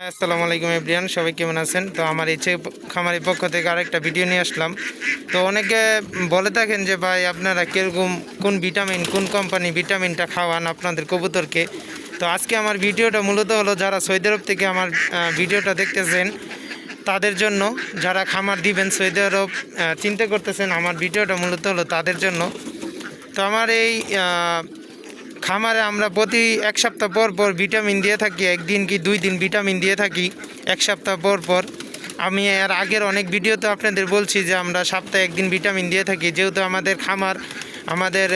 আসসালামু আলাইকুম এভরিয়ান সবাই কেমন আছেন? তো আমার ইচ্ছে খামারের পক্ষ থেকে আরেকটা ভিডিও নিয়ে আসলাম। তো অনেকে বলে থাকেন যে, ভাই, আপনারা কীরকম, কোন ভিটামিন, কোন কোম্পানি ভিটামিনটা খাওয়ান আপনাদের কবুতরকে? তো আজকে আমার ভিডিওটা মূলত হলো যারা সৌদি আরব থেকে আমার ভিডিওটা দেখতেছেন, তাদের জন্য, যারা খামার দিবেন সৌদি আরব চিন্তা করতেছেন, আমার ভিডিওটা মূলত হলো তাদের জন্য। তো আমার এই খামারে আমরা প্রতি এক সপ্তাহ পর পর ভিটামিন দিয়ে থাকি, একদিন কি দুই দিন ভিটামিন দিয়ে থাকি, এক সপ্তাহ পর পর। আমি এর আগের অনেক ভিডিওতে আপনাদের বলছি যে আমরা সপ্তাহে একদিন ভিটামিন দিয়ে থাকি, যেহেতু আমাদের খামার, আমাদের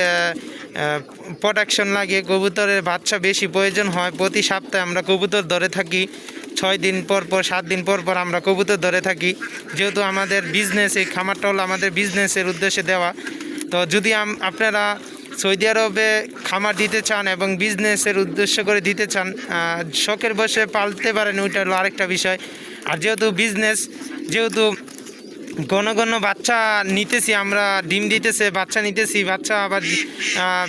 প্রোডাকশন লাগে, কবুতরের বাচ্চা বেশি প্রয়োজন হয়, প্রতি সপ্তাহে আমরা কবুতর ধরে থাকি, ছয় দিন পর পর, সাত দিন পর পর আমরা কবুতর ধরে থাকি। যেহেতু আমাদের বিজনেস এই খামারটা হলো আমাদের বিজনেসের উদ্দেশ্যে দেওয়া। তো যদি আপনারা সৌদি আরবে খামার দিতে চান এবং বিজনেসের উদ্দেশ্য করে দিতে চান শখের বসে পালতে পারেন, ওইটা হলো আরেকটা বিষয়। আর যেহেতু বিজনেস যেহেতু ঘন ঘন বাচ্চা নিতেছি, আমরা ডিম দিতেছে, বাচ্চা নিতেছি, বাচ্চা আবার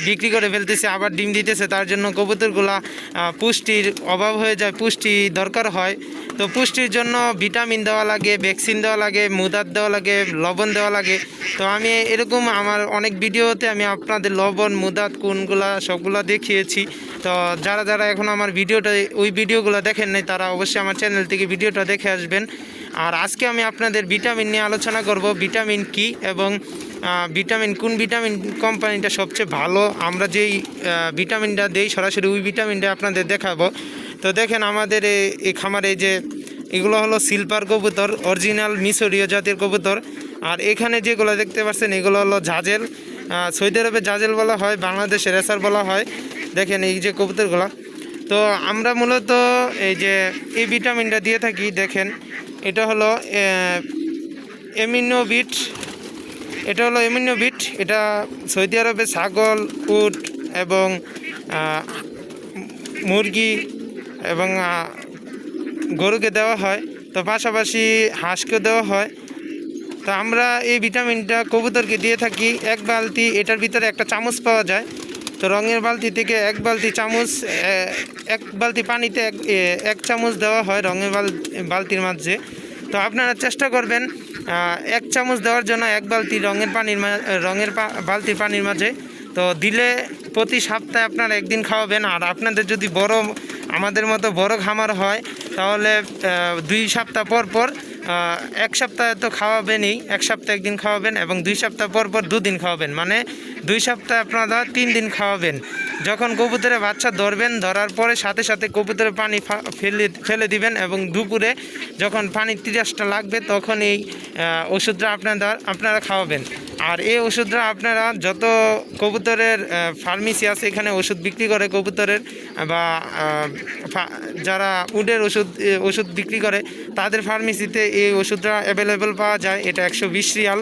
বিক্রি করে ফেলতেছি, আবার ডিম দিতেছে, তার জন্য কবুতরগুলা পুষ্টির অভাব হয়ে যায়, পুষ্টি দরকার হয়। তো পুষ্টির জন্য ভিটামিন দেওয়া লাগে, ভ্যাকসিন দেওয়া লাগে, মুদার দেওয়া লাগে, লবণ দেওয়া লাগে। তো আমি এরকম আমার অনেক ভিডিওতে আমি আপনাদের লবণ মুদাত কোনগুলা সবগুলা দেখিয়েছি। তো যারা যারা এখন আমার ভিডিওটা, ওই ভিডিওগুলো দেখেন নাই, তারা অবশ্যই আমার চ্যানেল থেকে ভিডিওটা দেখে আসবেন। আর আজকে আমি আপনাদের ভিটামিন নিয়ে আলোচনা করব। ভিটামিন কি এবং ভিটামিন কোন ভিটামিন কোম্পানিটা সবচেয়ে ভালো? আমরা যেই ভিটামিনটা দেই সরাসরি ওই ভিটামিনটা আপনাদের দেখাবো। তো দেখেন আমাদের এই খামারে যে, এগুলো হলো সিলভার কবুতর, অরিজিনাল মিশরীয় জাতের কবুতর। আর এখানে যেগুলো দেখতে পাচ্ছেন, এগুলো হলো জাজেল। সৌদি আরবে জাজেল বলা হয়, বাংলাদেশে রেসার বলা হয়। দেখেন এই যে কবুতরগুলো। তো আমরা মূলত এই যে, এই ভিটামিনটা দিয়ে থাকি, দেখেন। এটা হলো এমিনো বিট এটা হলো এমিনো বিট এটা সৌদি আরবে ছাগল, উট এবং মুরগি এবং গরুকে দেওয়া হয়। তো পাশাপাশি হাঁসকে দেওয়া হয়। তো আমরা এই ভিটামিনটা কবুতরকে দিয়ে থাকি। এক বালতি, এটার ভিতরে একটা চামচ পাওয়া যায়। তো রঙের বালতি থেকে এক বালতি চামচ এক বালতি পানিতে এক এক চামচ দেওয়া হয় রঙের বাল, বালতির মাঝে। তো আপনারা চেষ্টা করবেন এক চামচ দেওয়ার জন্য এক বালতি রঙের পানির রঙের বালতির পানির মাঝে। তো দিলে প্রতি সপ্তাহে আপনারা একদিন খাওয়াবেন। আর আপনাদের যদি বড়, আমাদের মতো বড় খামার হয়, তাহলে দুই সপ্তাহ পর পর এক সপ্তাহে তো খাওয়াবেনই। এক সপ্তাহে একদিন খাওয়াবেন এবং দুই সপ্তাহ পর পর দুদিন খাওয়াবেন। মানে দুই সপ্তাহে আপনারা তিন দিন খাওয়াবেন। যখন কবুতরে বাচ্চা ধরবেন, ধরার পরে সাথে সাথে কবুতরে পানি ফেলে ফেলে দিবেন এবং দুপুরে যখন পানির তিরাসটা লাগবে, তখন এই ওষুধটা আপনারা আপনারা খাওয়াবেন। আর এই ওষুধটা আপনারা যত কবুতরের ফার্মেসি আছে, এখানে ওষুধ বিক্রি করে কবুতরের, বা যারা উডের ওষুধ ওষুধ বিক্রি করে, তাদের ফার্মেসিতে এই ওষুধটা অ্যাভেলেবেল পাওয়া যায়। এটা একশো বিশ রিয়াল।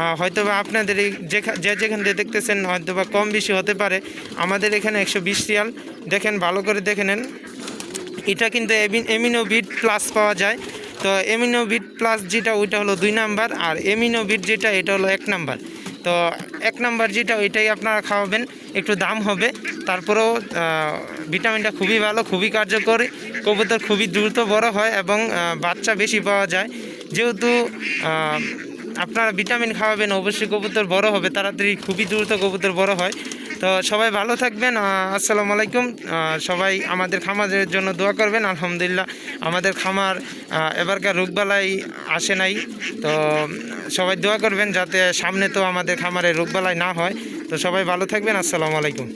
আহ, হয়তোবা আপনাদের যে যেখান থেকে দেখতেছেন হয়তোবা কম বেশি হতে পারে। আমাদের এখানে একশো বিশ রিয়াল। দেখেন ভালো করে দেখে নেন। এটা কিন্তু এমিনোবিট প্লাস পাওয়া যায়। তো এমিনোবিট প্লাস যেটা ওইটা হলো দুই নাম্বার। আর এমিনোবিট যেটা এটা হলো এক নাম্বার। তো এক নাম্বার যেটা ওইটাই আপনারা খাওয়াবেন। একটু দাম হবে। তারপরেও ভিটামিনটা খুবই ভালো খুবই কার্যকরী। কবুতর খুবই দ্রুত বড় হয় এবং বাচ্চা বেশি পাওয়া যায়। যেহেতু আপনারা ভিটামিন খাওয়াবেন, অবশ্যই কবুতর বড় হবে, তাড়াতাড়ি খুবই দ্রুত কবুতর বড় হয়। তো সবাই ভালো থাকবেন আসসালামু আলাইকুম। সবাই আমাদের খামারের জন্য দোয়া করবেন, আলহামদুলিল্লাহ। আমাদের খামার এবারকার রোগবালাই আসে নাই। তো সবাই দোয়া করবেন, যাতে সামনে তো আমাদের খামারে রোগবালাই না হয়। তো সবাই ভালো থাকবেন, আসসালামু আলাইকুম।